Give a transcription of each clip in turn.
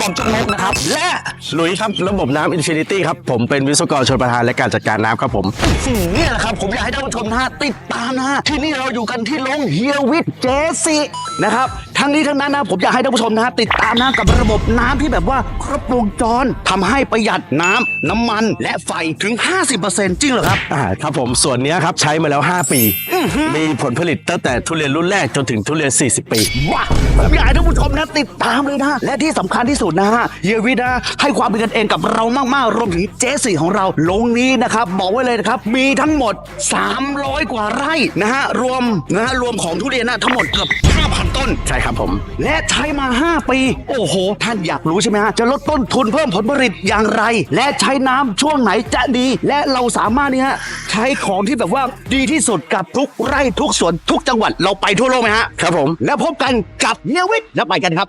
บอมจุกนกนะครับ และหลุยส์ครับระบบน้ำอินฟินิตี้ครับ ผมเป็นวิศวกรชนประทานและการจัดการน้ำครับผมอืมเนี่ยแหละครับ ผมอยากให้ท่านผู้ชมนะฮะติดตามนะฮะที่นี่เราอยู่กันที่โรงเฮียวิทเจสินะครับทั้งนี้ทั้งนั้นนะผมอยากให้ท่านผู้ชมนะฮะติดตามนะกับระบบน้ำที่แบบว่าครบวงจรทำให้ประหยัดน้ำน้ำมันและไฟถึง 50%จริงเหรอครับ อ่าครับผมส่วนเนี้ยครับใช้มาแล้ว 5 ปีมีผลผลิตตั้งแต่ทุเรียนรุ่นแรกจนถึงทุเรียน 40 ปีว้าผมอยากให้ท่านผู้ชมนะติดตามเลยนะ และที่สำคัญที่สุดนะฮะเฮียวิทย์นะให้ความเป็นกันเองกับเรามากๆ รวมถึงเจสี่ของเราลงนี้นะครับ บอกไว้เลยนะครับ มีทั้งหมด 300 กว่าไร่นะฮะรวมนะฮะรวมของทุเรียนนะทั้งหมดเกือบ5,000 ต้น ใช่ครับผม และใช้มา 5 ปี โอ้โห ท่านอยากรู้ใช่ไหมฮะจะลดต้นทุนเพิ่มผลผลิตอย่างไร และใช้น้ำช่วงไหนจะดี และเราสามารถเนี่ยฮะใช้ของที่แบบว่าดีที่สุดกับทุกไร่ทุกสวนทุกจังหวัดเราไปทั่วโลกไหมฮะครับผม แล้วพบกันกับเนียวิทย์แล้วไปกันครับ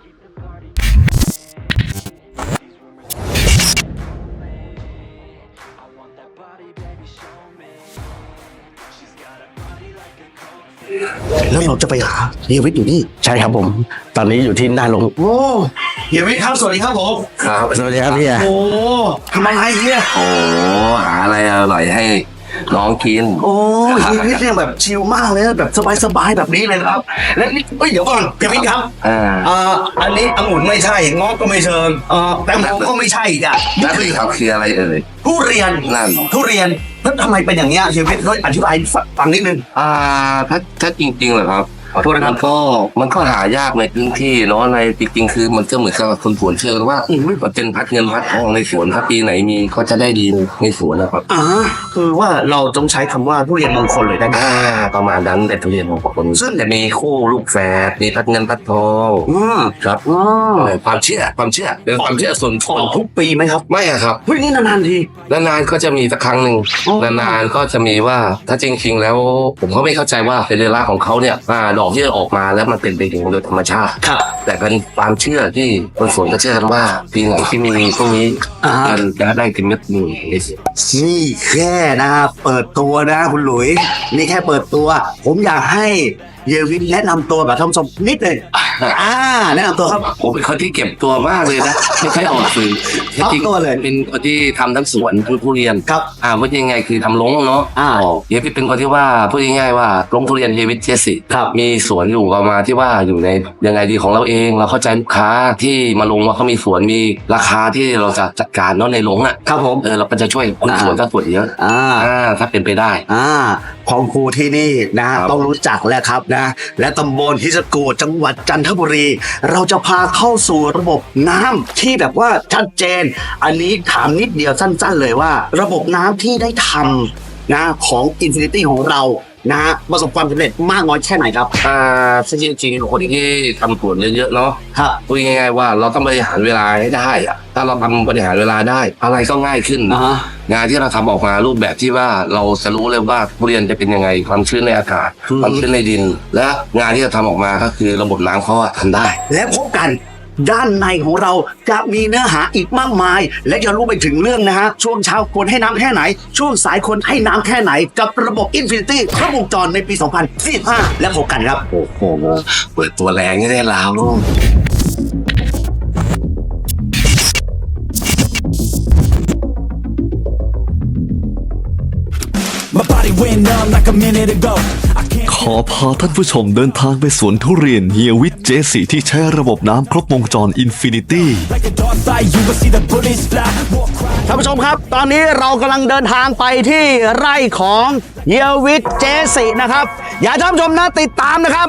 แล้วเราจะไปหาเฮียวิทย์อยู่นี่ ใช่ครับผม ตอนนี้อยู่ที่หน้าโรงโอ้เฮียวิทย์ครับ สวัสดีครับผม ครับ สวัสดีครับพี่โอ้โอ้ทำอะไรเฮียโหหาอะไรอร่อยให้ น้องกิน โอ้เฮียวิทย์เนี่ยแบบชิลมากเลยนะแบบสบายๆแบบนี้เลยนะครับ และนี่เอ้ยเดี๋ยวก่อนเฮียวิทย์ครับอ่าเอ่ออันนี้องุ่นไม่ใช่งอกก็ไม่เชิงเอ่อแตงโมก็ไม่ใช่อีกอะนี่นั่นคือครับคืออะไรเอ่ย ทุเรียนนั่น ทุเรียนแล้วทำไมเป็นอย่างเงี้ยเฮียวิทย์ช่วยอธิบายฟังนิดนึง อ่าถ้าถ้าจริงๆเหรอครับ ขอโทษนะครับ มันก็มันก็หายากในพื้นที่เนาะในจริงๆคือมันก็เหมือนกับคนสวนเชื่อกันว่ามันเป็นพัดเงินพัดทองในสวนถ้าปีไหนมีก็จะได้ดีในสวนนะครับอ่าคือว่าเราต้องใช้คำว่าทุเรียนมงคลเลยได้ไหม อ่าประมาณนั้นแต่ทุเรียนของคนซึ่งจะมีคู่ลูกแฝดมีพัดเงินพัดทองอืมครับอ๋อเออความเชื่อความเชื่อเป็นความเชื่อส่วนออกทุกปีไหมครับไม่อะครับ เฮ้ยนี่นานๆที นานๆก็จะมีสักครั้งหนึ่งอ๋อ นานๆก็จะมีว่าถ้าจริงๆแล้ว ผมก็ไม่เข้าใจว่าเป็นเรื่องของเขาเนี่ยอ่าดอกที่ออกมาแล้วมันเป็นไปเองโดยธรรมชาติ ครับ แต่เป็นความเชื่อที่คนสวนก็เชื่อกันว่าปีไหนที่มีพวกนี้อ่ามันจะได้เต็มเม็ดหนึ่งในสวนนี่แค่นะครับเปิดตัวนะคุณหลุยนี่แค่เปิดตัว ผมอยากให้เยวินแนะนำตัวแบบท่านผู้ชมนิดหนึ่งอ่าแนะนำตัวครับ ผมเป็นคนที่เก็บตัวมากเลยนะ ไม่ค่อยออกสื่อรับจริงตัวเลย เป็นคนที่ทำทั้งสวนทั้งผู้เรียนครับ อ่าว่ายังไงคือทำลงเนาะอ่าเฮียพี่เป็นคนที่ว่าพูดง่ายๆว่าลงทุเรียนเฮียวิทย์เจสิครับ มีสวนอยู่ประมาณที่ว่าอยู่ในยังไงดีของเราเองเราเข้าใจลูกค้าที่มาลงว่าเขามีสวนมีราคาที่เราจะจัดการเนาะในลงอะครับผม เออเราก็จะช่วยคนอ่า สวนก็สวนเยอะอ่า อ่าถ้าเป็นไปได้ อ่า ของครูที่นี่นะครับต้องรู้จักแล้วครับนะและตำบลฮิสกูดจังหวัดจันทบุรี เราจะพาเข้าสู่ระบบน้ำที่แบบว่าชัดเจน อันนี้ถามนิดเดียวสั้น ๆ เลยว่า ระบบน้ำที่ได้ทำ นะของ Infinity ของเรานะฮะประสบความสำเร็จมากน้อยแค่ไหนครับ อ่าซึ่งจริงๆคนที่ทำสวนเยอะๆเนาะครับพูดง่ายๆว่าเราต้องบริหารเวลาให้ได้อะถ้าเราทำบริหารเวลาได้ อะไรก็ง่ายขึ้น อ่านะฮะ งานที่เราทำออกมารูปแบบที่ว่าเราจะรู้เลยว่าทุเรียนจะเป็นยังไงความชื้นในอากาศ อืม ความชื้นในดิน และงานที่เราทำออกมาก็คือระบบน้ำเขาอะทำได้ และพบกัน ด้านในของเราจะมีเนื้อหาอีกมากมาย และจะรู้ไปถึงเรื่องนะฮะ ช่วงเช้าควรให้น้ำแค่ไหน ช่วงสายควรให้น้ำแค่ไหน กับระบบ Infinity ครบวงจรในปี 2025 และพบกันครับ โอ้โห เปิดตัวแรงนี่ได้แล้วลูก My body went numb like a minute ago. ขอพาท่านผู้ชมเดินทางไปสวนทุเรียนเฮียวิทเจสีที่ใช้ระบบน้ำครบวงจรอินฟินิตี้ท่านผู้ชมครับ ตอนนี้เรากำลังเดินทางไปที่ไร่ของเฮียวิทเจสินะครับ อย่าท่านผู้ชมนะติดตามนะครับ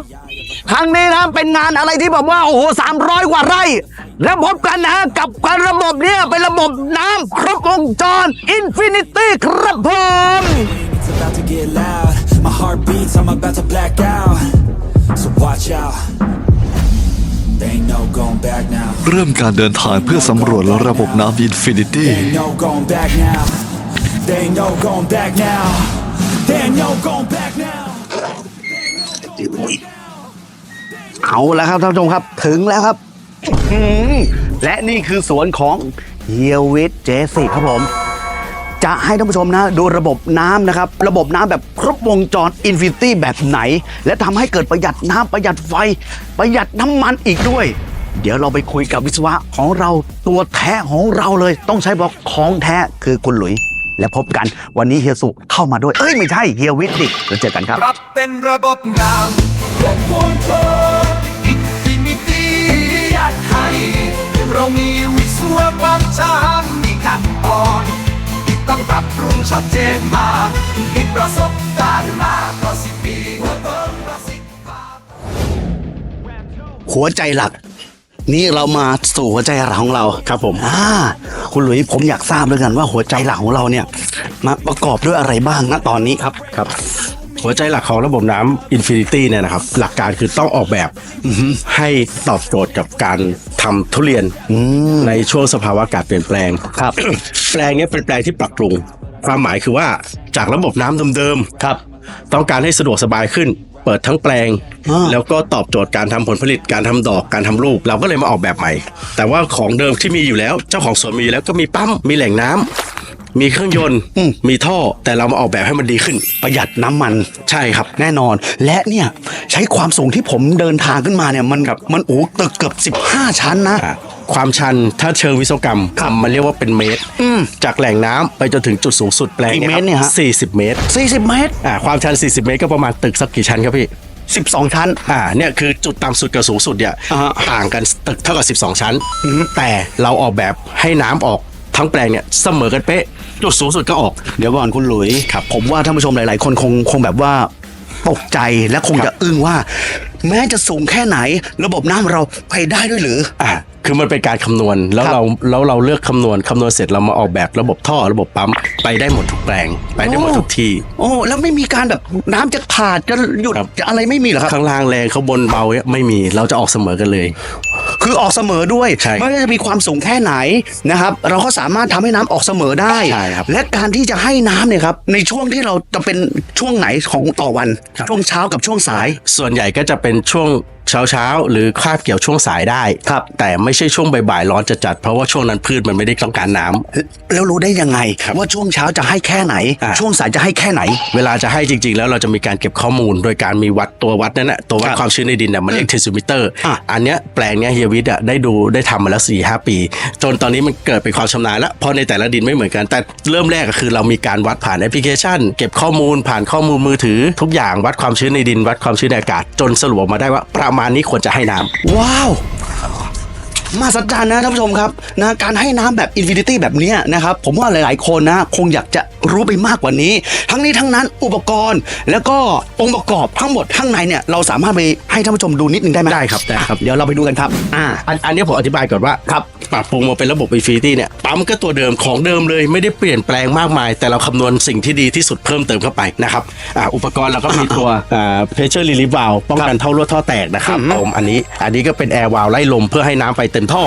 ครั้งนี้นะเป็นงานอะไรที่แบบว่าโอ้โห300 กว่าไร่ แล้วพบกันนะฮะกับการระบบเนี้ยเป็นระบบน้ำครบวงจรอินฟินิตี้ครับผม It's about to get loud. My heart beats. I'm about to black out. So watch out. There ain't no going back now. เริ่มการเดินทางเพื่อสำรวจระบบน้ำอินฟินิตี้ There ain't no going back now. There ain't no going back now. There ain't no going back now. เอาแล้วครับท่านผู้ชมครับถึงแล้วครับอื้อหือและนี่คือสวนของเฮียวิทเจสิครับผม จะให้ท่านผู้ชมนะดูระบบน้ำนะครับ ระบบน้ำแบบครบวงจรอินฟินิตี้แบบไหน และทำให้เกิดประหยัดน้ำประหยัดไฟ ประหยัดน้ำมันอีกด้วย เดี๋ยวเราไปคุยกับวิศวะของเราตัวแท้ของเราเลย ต้องใช้บอกของแท้คือคุณหลุย และพบกันวันนี้เฮียสุเข้ามาด้วย เอ้ยไม่ใช่เฮียวิทย์ดิแล้วเจอกันครับ ปรับเป็นระบบงามรบวนเธออินฟินิตี้ยัดให้เรามีวิศวกรช่า ชัดเจนมากมีประสบการณ์มากกว่าสิบปีเพื่อเพิ่มประสิทธิภาพหัวใจหลัก นี่เรามาสู่หัวใจหลักของเราครับผม อ่า คุณหลุยผมอยากทราบด้วยกันว่าหัวใจหลักของเราเนี่ยมาประกอบด้วยอะไรบ้างณตอนนี้ครับ ครับ หัวใจหลักของระบบน้ำ Infinity เนี่ยนะครับ หลักการคือต้องออกแบบให้ตอบโจทย์กับการทำทุเรียนในช่วงสภาวะอากาศเปลี่ยนแปลง ครับ แปลงเนี้ยเป็นแปลงที่ปรับปรุง ความหมายคือว่าจากระบบน้ำเดิมๆครับต้องการให้สะดวกสบายขึ้น เปิดทั้งแปลง อ่า แล้วก็ตอบโจทย์การทำผลผลิตการทำดอกการทำลูกเราก็เลยมาออกแบบใหม่ แต่ว่าของเดิมที่มีอยู่แล้ว เจ้าของสวนมีอยู่แล้วก็มีปั๊มมีแหล่งน้ำ มีเครื่องยนต์มีท่อแต่เรามาออกแบบให้มันดีขึ้น ประหยัดน้ำมันใช่ครับ แน่นอน และเนี่ยใช้ความสูงที่ผมเดินทางขึ้นมาเนี่ยมันมันโอ้ตึกเกือบ 15 ชั้นนะ อะความชันถ้าเชิงวิศวกรรมมันเรียกว่าเป็นเมตรจากแหล่งน้ำไปจนถึงจุดสูงสุดแปลงกี่เมตรเนี่ยฮะ สี่สิบเมตร40 เมตร อ่าความชัน 40 เมตรก็ประมาณตึกสักกี่ชั้นครับพี่ 12 ชั้น อ่าเนี่ยคือจุดต่ำสุดกับสูงสุดเนี่ยอ่าฮะต่างกันตึกเท่ากับ 12 ชั้น แต่เราออกแบบให้น้ำออกทั้งแปลงเนี่ยเสมอกันเป๊ะ จุดสูงสุดก็ออก เดี๋ยวก่อนคุณหลุยครับผมว่าท่านผู้ชมหลาย ๆ คนคงคงแบบว่าตกใจและคงจะอึ้งว่า แม้จะสูงแค่ไหน ระบบน้ำเราไปได้ด้วยหรืออ่าคือมันเป็นการคำนวณแล้วครับเราแล้วเราเลือกคำนวณคำนวณเสร็จเรามาออกแบบระบบท่อระบบปั๊มไปได้หมดทุกแปลง ไปได้หมดทุกที่โอ้แล้วไม่มีการแบบน้ำจะขาดจะหยุดครับจะอะไรไม่มีเหรอครับข้างล่างแรงข้างบนเบาเนี่ยไม่มีเราจะออกเสมอกันเลย คือออกเสมอด้วย ใช่ไม่ว่าจะมีความสูงแค่ไหนนะครับเราก็สามารถทำให้น้ำออกเสมอได้ ใช่ครับและการที่จะให้น้ำเนี่ยครับในช่วงที่เราจะเป็นช่วงไหนของต่อวัน ครับ ช่วงเช้ากับช่วงสาย ส่วนใหญ่ก็จะเป็นช่วงเช้าเช้าๆหรือคาบเกี่ยวช่วงสายได้ครับแต่ไม่ใช่ช่วงบ่ายๆร้อนจัดๆเพราะว่าช่วงนั้นพืชมันไม่ได้ต้องการน้ำแล้วรู้ได้ยังไงครับว่าช่วงเช้าจะให้แค่ไหนอ่าช่วงสายจะให้แค่ไหน เวลาจะให้จริง ๆ แล้วเราจะมีการเก็บข้อมูล โดยการมีวัดตัววัดนั่นแหละตัววัดครับความชื้นในดินน่ะมันเรียกเทสมิเตอร์อะอันเนี้ยแปลงเนี้ยเฮียวิทย์อะได้ดูได้ทำมาแล้ว4ี่หปี จนตอนนี้มันเกิดเป็นความชำนาญแล้วเพราะในแต่ละดินไม่เหมือนกัน แต่เริ่มแรกก็คือเรามีการวัดผ่านแอปพลิเคชัน เก็บข้อมูลผ่านข้อมูลมือถือ ทุกอย่างวัดความชื้นในดินวัดความชื้นในอากาศจนสรุปออกมาได้ว่าประมาณนี้ควรจะให้น้ำว้าว มาสัจจานนะท่านผู้ชมครับนะการให้น้ำแบบอินฟินิตี้แบบเนี้ยนะครับผมว่าหลาย ๆ คนนะคงอยากจะรู้ไปมากกว่านี้ ทั้งนี้ทั้งนั้นอุปกรณ์ แล้วก็องค์ประกอบทั้งหมดข้างในเนี่ยเราสามารถไปให้ท่านผู้ชมดูนิดนึงได้ไหมได้ครับได้ครับเดี๋ยวเราไปดูกันครับอ่าอันอันนี้ผมอธิบายก่อนว่าครับปรับปรุงมาเป็นระบบ Infinity เนี่ยปั๊มก็ตัวเดิมของเดิมเลยไม่ได้เปลี่ยนแปลงมากมาย แต่เราคำนวณสิ่งที่ดีที่สุดเพิ่มเติมเข้าไปนะครับอ่าอุปกรณ์เราก็มีตัวอ่า pressure relief valve ป้องกันท่อรั่วท่อแตกนะครับผมอันนี้อันนี้ก็เป็น air valve ไล่ลมเพื่อให้น้ำไปเต็มท่อ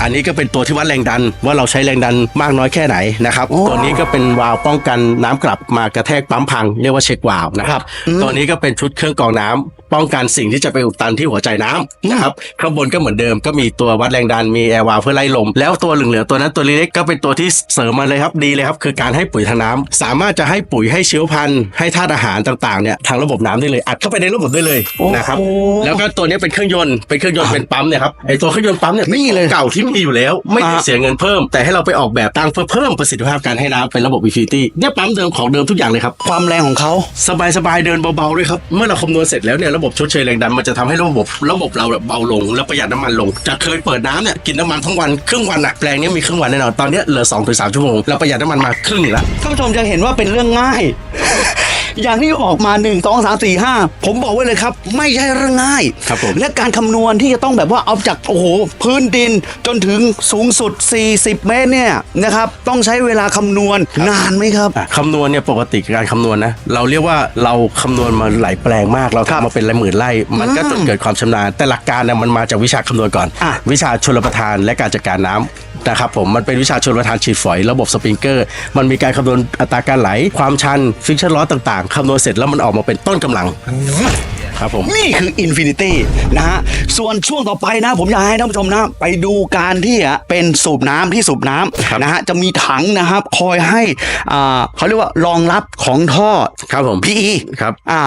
อันนี้ก็เป็นตัวที่วัดแรงดันว่าเราใช้แรงดันมากน้อยแค่ไหนนะครับตัวนี้ก็เป็นวาล์วป้องกันน้ำกลับมากระแทกปั๊มพังเรียกว่าเช็ควาล์วนะครับตัวนี้ก็เป็นชุดเครื่องกรองน้ำป้องกันสิ่งที่จะไปอุดตันที่หัวใจน้ำนะครับข้างบนก็เหมือนเดิมก็มีตัววัดแรงดันมีแอร์วาล์วเพื่อไล่ลม แล้วตัวเหลืองๆตัวนั้นตัวเล็กๆก็เป็นตัวที่เสริมมาเลยครับดีเลยครับคือการให้ปุ๋ยทางน้ำสามารถจะให้ปุ๋ยให้เชื้อพันธุ์ให้ธาตุอาหารต่างๆเนี่ยทางระบบน้ำได้เลยอัดเข้าไปในระบบได้เลยนะครับแล้วก็ตัวนี้เป็นเครื่องยนต์เป็นเครื่องยนต์เป็นปั๊มเนี่ยครับไอตัวเครื่องยนต์ปั๊มเนี่ยนี่เลยเก่าที่มีอยู่แล้ว ไม่ได้อ่าเสียเงินเพิ่ม แต่ให้เราไปออกแบบตั้งเพื่อเพิ่มประสิทธิภาพการให้น้ำเป็นระบบ Infinity เนี่ยปั๊มเดิมของเดิมทุกอย่างเลยครับ ความแรงของเขาสบายสบายๆเดินเบาๆด้วยครับ เมื่อเราคำนวณเสร็จแล้วเนี่ยระบบชดเชยแรงดันมันจะทำให้ระบบระบบเราแบบเบาลง แล้วประหยัดน้ำมันลงจากเคยเปิดน้ำเนี่ยกินน้ำมันทั้งวันครึ่งวันอะแปลงเนี้มีครึ่งวันแน่นอนตอนเนี้ยเหลือ2อถึงสชั่วโมงเราประหยัดน้ำมันมาครึ่งหนึ่งละท่านผู้ชมจะเห็นว่าเป็นเรื่องง่าย อย่างที่ออกมา 1 2 3 4 5 ผมบอกไว้เลยครับ ไม่ใช่เรื่องง่าย ครับผม และการคำนวณที่จะต้องแบบว่าเอาจากโอ้โหพื้นดินจนถึงสูงสุด 40 เมตรเนี่ยนะครับต้องใช้เวลาคำนวณนานไหมครับ อะคำนวณเนี่ยปกติการคำนวณนะเราเรียกว่าเราคำนวณมาหลายแปลงมากเราครับทำมาเป็นหลายหมื่นไร่ มันก็จนเกิดความชำนาญแต่หลักการเนี่ยมันมาจากวิชาคำนวณก่อน อะ วิชาชลประทานและการจัดการน้ำนะครับผมมันเป็นวิชาชลประทานฉีดฝอย ระบบสปริงเกอร์ มันมีการคำนวณอัตราการไหล ความชันฟิกชันลอสต่างๆคำนวณเสร็จแล้วมันออกมาเป็นต้นกำลังครับผมนี่คือ Infinity นะฮะส่วนช่วงต่อไปนะผมอยากให้ท่านผู้ชมนะไปดูการที่อะเป็นสูบน้ำที่สูบน้ครับำนะฮะจะมีถังนะครับคอยให้อ่าเขาเรียกว่ารองรับของท่อครับผม PE ครับอ่า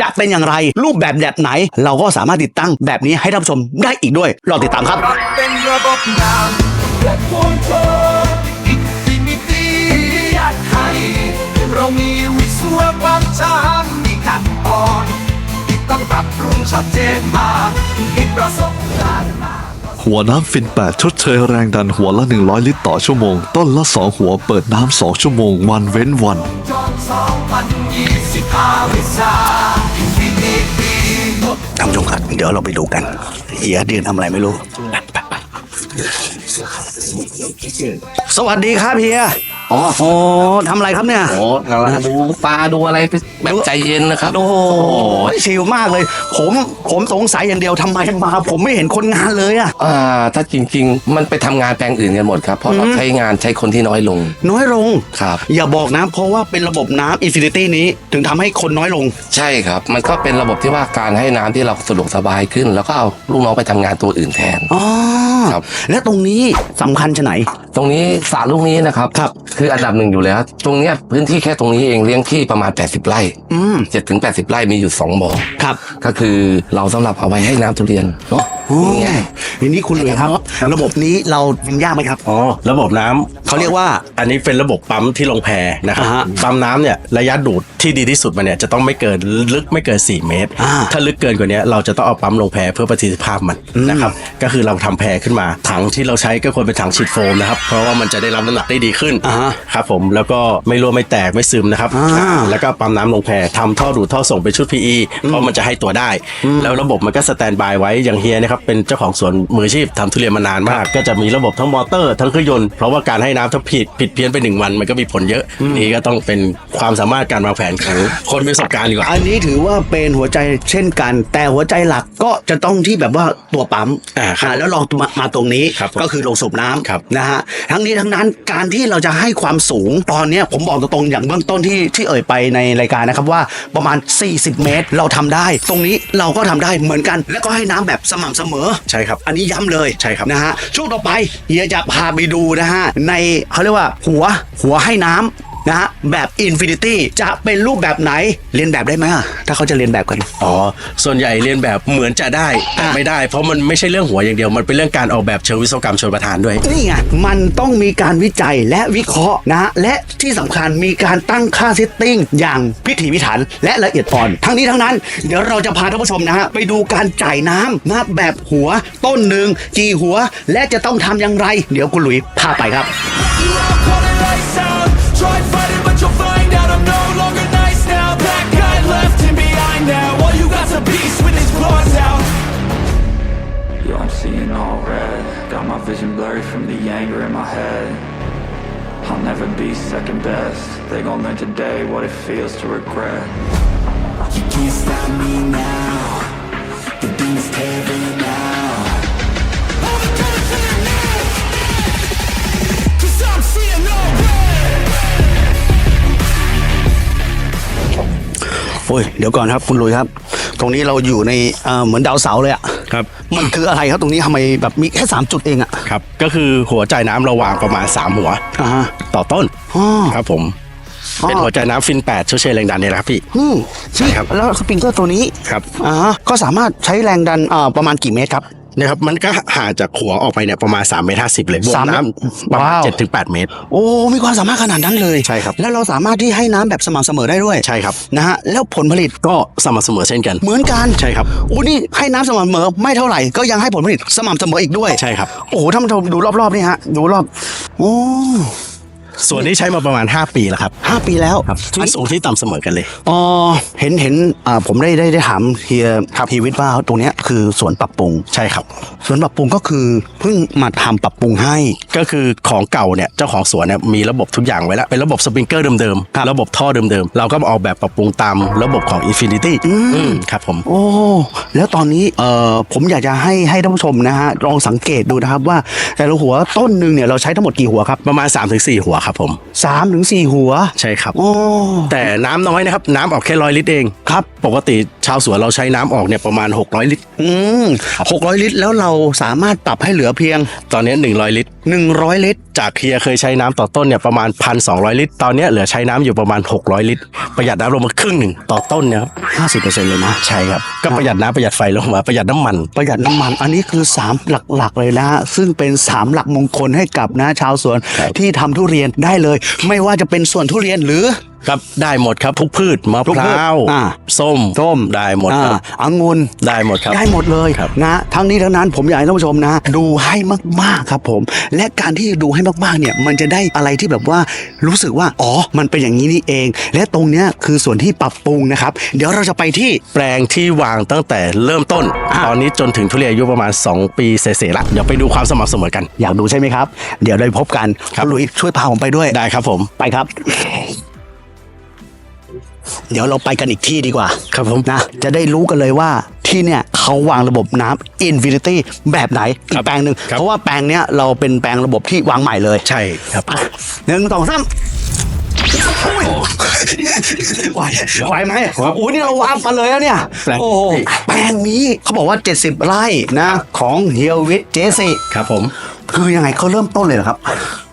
จะเป็นอย่างไรรูปแบบแบบไหน เราก็สามารถติดตั้งแบบนี้ให้ท่านผู้ชมได้อีกด้วยรอติดตามครับเป็นระบบน้ำและคอนโทรลอินฟินิตี้ยัดให้เรามี วิศวกรช่างมีขั้นตอนที่ต้องปรับปรุงชัดเจนมากมีประสบการณ์มากหัวน้ำฟิน 8 ชดเชยแรงดันหัวละ 100 ลิตรต่อชั่วโมง ต้นละ 2 หัวเปิดน้ำ 2 ชั่วโมง วันเว้นวันจอนสองพันยี่สิบห้าวิชาอินฟินิตี้ท่านผู้ชมครับเดี๋ยวเราไปดูกันเฮียเดือนทำอะไรไม่รู้ไปไปไปสวัสดีครับเฮีย อ๋อโอ้ทำอะไรครับเนี่ยโอ้กำลังดูปลาดูอะไรไปแบบใจเย็นนะครับ โอ้โหชิลมากเลย ผมผมสงสัยอย่างเดียวทำไมมา ผมไม่เห็นคนงานเลยอะ อ่าถ้าจริง ๆ มันไปทำงานแปลงอื่นกันหมดครับ เพราะเราใช้งานใช้คนที่น้อยลงน้อยลง ครับ อย่าบอกนะ เพราะว่าเป็นระบบน้ำอินฟินิตี้นี้ถึงทำให้คนน้อยลง ใช่ครับ มันก็เป็นระบบที่ว่าการให้น้ำที่เราสะดวกสบายขึ้น แล้วก็เอาลูกน้องไปทำงานตัวอื่นแทน อ๋อครับ และตรงนี้สำคัญชะไหน ตรงนี้สระลูกนี้นะครับครับ คืออันดับหนึ่งอยู่แล้ว ตรงเนี้ยพื้นที่แค่ตรงนี้เองเลี้ยงที่ประมาณ 80 ไร่อืมเจ็ดถึงแปดสิบไร่มีอยู่สองบ่อครับ ก็คือเราสำหรับเอาไว้ให้น้ำทุเรียนเนาะ โอ้ง่ายทีนี้คุณเลยครับ ระบบนี้เราทำยากไหมครับ อ๋อระบบน้ำเขาเรียกว่าอันนี้เป็นระบบปั๊มที่ลงแพนะครับอ่าฮะปั๊มน้ำเนี่ยระยะดูดที่ดีที่สุดมันเนี่ยจะต้องไม่เกินลึกไม่เกิน 4 เมตร อ่าถ้าลึกเกินกว่านี้เราจะต้องเอาปั๊มลงแพเพื่อประสิทธิภาพมันนะครับก็คือเราทำแพขึ้นมา ถังที่เราใช้ก็ควรเป็นถังฉีดโฟมนะครับเพราะว่ามันจะได้รับน้ำหนักได้ดีขึ้นอ่าฮะครับผมแล้วก็ไม่รั่วไม่แตกไม่ซึมนะครับอ่า แล้วก็ปั๊มน้ำลงแพทำท่อดูดท่อส่งเป็นชุด PE เพราะมันจะให้ตัวได้ แล้วระบบมันก็สแตนบายไว้อย่างเฮียนะครับเป็นเจ้าของสวนมืออาชีพทำทุเรียนมานานมาก ก็จะมีระบบทั้งมอเตอร์ทั้งเครื่องยนต์เพราะว่าการให้น้ำถ้าผิดผิดเพี้ยนไปหนึ่งวันมันก็มีผลเยอะ นี่ก็ต้องเป็นความสามารถการวางแผนของคนมีประสบการณ์ดีกว่าอันนี้ถือว่าเป็นหัวใจเช่นกัน แต่หัวใจหลักก็จะต้องที่แบบว่าตัวปั๊มอ่าครับแล้วลองมามาตรงนี้ครับผมก็คือลงสูบน้ำครับนะฮะทั้งนี้ทั้งนั้นการที่เราจะให้ความสูงตอนเนี้ยผมบอกตรงๆอย่างเบื้องต้นที่ที่เอ่ยไปในรายการนะครับว่าประมาณ 40 เมตรเราทำได้ ตรงนี้เราก็ทำได้เหมือนกัน แล้วก็ให้น้ำแบบสม่ำเสมอใช่ครับ อันนี้ย้ำเลยใช่ครับนะฮะช่วงต่อไปเฮียจะพาไปดูนะฮะในเขาเรียกว่าหัวหัวให้น้ำ นะฮะแบบอินฟินิตี้จะเป็นรูปแบบไหนเรียนแบบได้ไหมอะถ้าเขาจะเรียนแบบกัน อ๋อ ส่วนใหญ่เรียนแบบเหมือนจะได้แต่อะ ไม่ได้ เพราะมันไม่ใช่เรื่องหัวอย่างเดียว มันเป็นเรื่องการออกแบบเชิงวิศวกรรมชนประทานด้วย นี่ไงมันต้องมีการวิจัยและวิเคราะห์นะฮะและที่สำคัญมีการตั้งค่าเซตติ้งอย่างพิถีพิถันและละเอียดอ่อน ทั้งนี้ทั้งนั้น เดี๋ยวเราจะพาท่านผู้ชมนะฮะไปดูการจ่ายน้ำนะแบบหัวต้นหนึ่งกี่หัว และจะต้องทำอย่างไร เดี๋ยวคุณหลุยพาไปครับ You all call second best. They gon' learn today what it feels to regret. You can't stop me now. The beat's tearing out. Cause I'm seeing all red. โอ้ย เดี๋ยวก่อนครับ คุณหลุยครับ ตรงนี้เราอยู่ในเอ่อเหมือนดาวเสาร์เลยอะครับ มันคืออะไรครับตรงนี้ทำไมแบบมีแค่สามจุดเองอะครับ ก็คือหัวจ่ายน้ำเราวางประมาณ 3 หัว อ่าฮะ ต่อต้นอ๋อ ครับผมอ๋อเป็นหัวจ่ายน้ำฟิน 8ชดเชยแรงดันเนี่ยแหละครับพี่ อืมใช่ครับ แล้วสปริงเกอร์ตัวนี้ครับ อ่าฮะก็สามารถใช้แรงดันอ่าประมาณกี่เมตรครับ นะครับมันก็ห่างจากหัวออกไปเนี่ยประมาณ3เมตร50เลยบวกสามเมตรน้ำประมาณว้าว7ถึง8เมตร โอ้มีความสามารถขนาดนั้นเลยใช่ครับ แล้วเราสามารถที่ให้น้ำแบบสม่ำเสมอได้ด้วยใช่ครับ นะฮะแล้วผลผลิตก็สม่ำเสมอเช่นกัน เหมือนกันใช่ครับ โอ้นี่ให้น้ำสม่ำเสมอไม่เท่าไหร่ ก็ยังให้ผลผลิตสม่ำเสมออีกด้วย ใช่ครับ โอ้โหท่านผู้ชมดูรอบๆนี่ฮะ ดูรอบ โอ้ ส่วนนี้ใช้มาประมาณ 5 ปีแล้วครับห้าปีแล้วครับที่สูงที่ต่ำเสมอกันเลย อ๋อ เห็นเห็นอ่าผมได้ได้ได้ถามเฮียพีวิทย์ว่าตรงเนี้ยคือสวนปรับปรุง ใช่ครับ สวนปรับปรุงก็คือเพิ่งมาทำปรับปรุงให้ ก็คือของเก่าเนี่ยเจ้าของสวนเนี่ยมีระบบทุกอย่างไว้แล้ว เป็นระบบสปริงเกอร์เดิมๆระบบท่อเดิมๆ เราก็มาออกแบบปรับปรุงตามระบบของ Infinity อืมครับผม โอ้ แล้วตอนนี้เอ่อผมอยากจะให้ให้ท่านผู้ชมนะฮะลองสังเกตดูนะครับว่าแต่ละหัวต้นหนึ่งเนี่ยเราใช้ทั้งหมดกี่หัวครับ ประมาณ 3-4 หัวครับผมสามถึงสี่หัวใช่ครับ โอ้แต่น้ำน้อยนะครับ น้ำออกแค่ร้อยลิตรเอง ครับ ปกติชาวสวนเราใช้น้ำออกเนี่ยประมาณ 600 ลิตร อืมหกร้อยลิตรแล้วเราสามารถปรับให้เหลือเพียง ตอนนี้100 ลิตร 100 ลิตร จากเฮียเคยใช้น้ำต่อต้นเนี่ยประมาณ 1,200 ลิตร ตอนเนี้ยเหลือใช้น้ำอยู่ประมาณ 600 ลิตร ประหยัดน้ำลงมาครึ่งหนึ่งต่อต้นเนี่ยครับห้าสิบเปอร์เซ็นต์เลยนะ ใช่ครับ ก็ประหยัดน้ำประหยัดไฟลงมาประหยัดน้ำมัน ประหยัดน้ำมันอันนี้คือ 3 หลักๆเลยนะฮะซึ่งเป็น 3 หลักมงคลให้กับนะชาวสวนที่ทำทุเรียนได้เลย ไม่ว่าจะเป็นส่วนทุเรียนหรือ ครับได้หมดครับทุกพืชมะทุกพพืชร้าวอ่า ส้มส้มได้หมดครับ อ่าองุ่นได้หมดครับได้หมดเลยครับ นะทั้งนี้ทั้งนั้นผมอยากให้ท่านผู้ชมนะ ดูให้มากๆครับผม และการที่ดูให้มากๆเนี่ยมันจะได้อะไรที่แบบว่ารู้สึกว่าอ๋อมันเป็นอย่างนี้นี่เอง และตรงเนี้ยคือส่วนที่ปรับปรุงนะครับ เดี๋ยวเราจะไปที่ แปลงที่วางตั้งแต่เริ่มต้น อ่า ตอนนี้จนถึงทุเรียนอายุประมาณ 2 ปีเศษๆละเดี๋ยวไปดูความสม่ำเสมอกัน อยากดูใช่ไหมครับ เดี๋ยวได้พบกันครับณหลุยช่วยพาผมไปด้วย ได้ครับผม ไปครับ เดี๋ยวเราไปกันอีกที่ดีกว่า ครับผมนะ จะได้รู้กันเลยว่าที่เนี่ยเขาวางระบบน้ำ Infinity แบบไหนอีกแปลงหนึ่งครับ เพราะว่าแปลงเนี้ยเราเป็นแปลงระบบที่วางใหม่เลยใช่ครับ อะหนึ่งสองสามอุ้ยไหวไหวไหมโอ้ยนี่เราวางกันเลยแล้วเนี่ยแปลง โอ้โหแปลงนี้เขาบอกว่า 70 ไร่นะ ของเฮียวิทเจสิครับผม คือยังไงเขาเริ่มต้นเลยเหรอครับ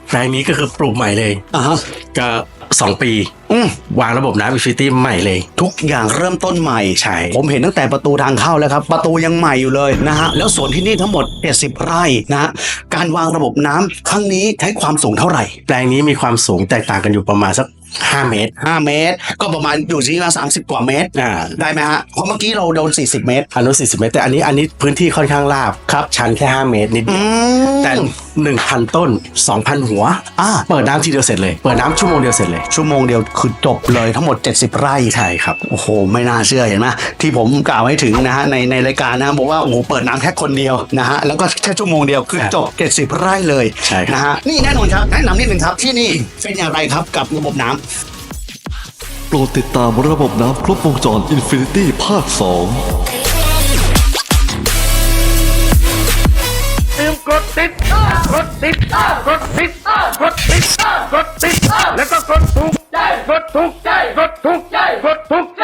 แปลงนี้ก็คือปลูกใหม่เลย อ่าฮะก็2ปี อืมวางระบบน้ำอินฟินิตี้ใหม่เลย ทุกอย่างเริ่มต้นใหม่ ใช่ ผมเห็นตั้งแต่ประตูทางเข้าแล้วครับ ประตูยังใหม่อยู่เลยนะฮะ แล้วสวนที่นี่ทั้งหมด 70 ไร่นะฮะ การวางระบบน้ำครั้งนี้ใช้ความสูงเท่าไหร่ แปลงนี้มีความสูงแตกต่างกันอยู่ประมาณสัก 5 เมตร 5 เมตร ก็ประมาณอยู่ที่ละ30 กว่าเมตร อ่า ได้ไหมฮะ เพราะเมื่อกี้เราโดน 40 เมตร อันนู้น40 เมตร แต่อันนี้อันนี้พื้นที่ค่อนข้างราบครับ ชันแค่ 5 เมตรนิดเดียว แต่ 1,000 ต้น 2,000 หัว อ่าเปิดน้ำทีเดียวเสร็จเลย เปิดน้ำชั่วโมงเดียวเสร็จเลย ชั่วโมงเดียวคือจบเลยทั้งหมด 70 ไร่ใช่ครับ โอ้โห ไม่น่าเชื่อเห็นไหมที่ผมกล่าวให้ถึงนะฮะในในรายการนะบอกว่าโอ้โหเปิดน้ำแค่คนเดียวนะฮะแล้วก็แค่ชั่วโมงเดียวคือจบ 70 ไร่เลยใช่ครับ นะฮะนี่แน่นอนครับแนะนำนิดหนึ่งครับที่นี่เป็นอย่างไรครับกับระบบน้ำ โปรดติดตามระบบน้ำครบวงจร Infinity ภาค 2 กดติดกดติดกดติดกดติดกดติดแล้วก็กดถูกใจกดถูกใจกดถูกใจกดถูกใจ